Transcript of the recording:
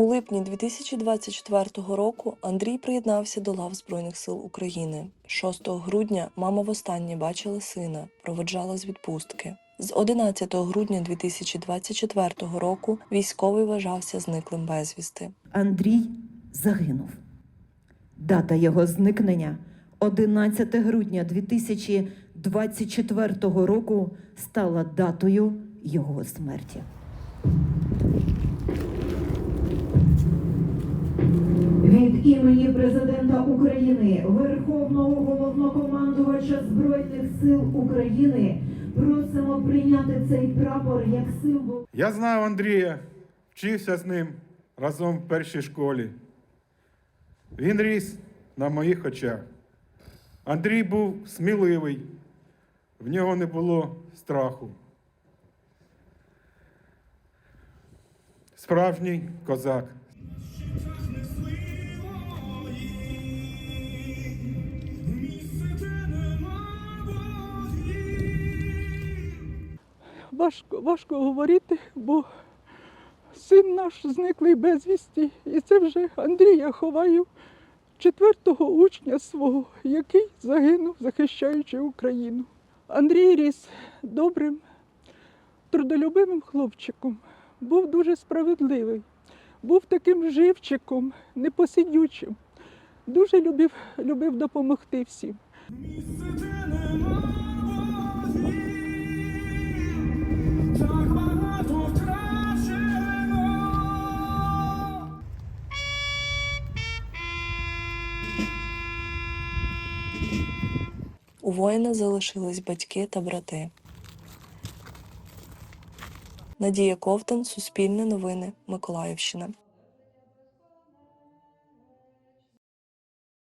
У липні 2024 року Андрій приєднався до лав Збройних сил України. 6 грудня мама востаннє бачила сина, проводжала з відпустки. З 11 грудня 2024 року військовий вважався зниклим безвісти. Андрій загинув. Дата його зникнення 11 грудня 2024 року стала датою його смерті. Від імені президента України, Верховного головнокомандувача Збройних сил України просимо прийняти цей прапор як символ. Я знав Андрія, вчився з ним разом в першій школі. Він ріс на моїх очах. Андрій був сміливий, в нього не було страху. Справжній козак. Важко, важко говорити, бо син наш зниклий безвісті. І це вже Андрія ховаю, четвертого учня свого, який загинув, захищаючи Україну. Андрій ріс добрим, трудолюбивим хлопчиком, був дуже справедливий, був таким живчиком, непосидючим. Дуже любив, любив допомогти всім. У воїна залишились батьки та брати. Надія Ковтан, Суспільне новини, Миколаївщина.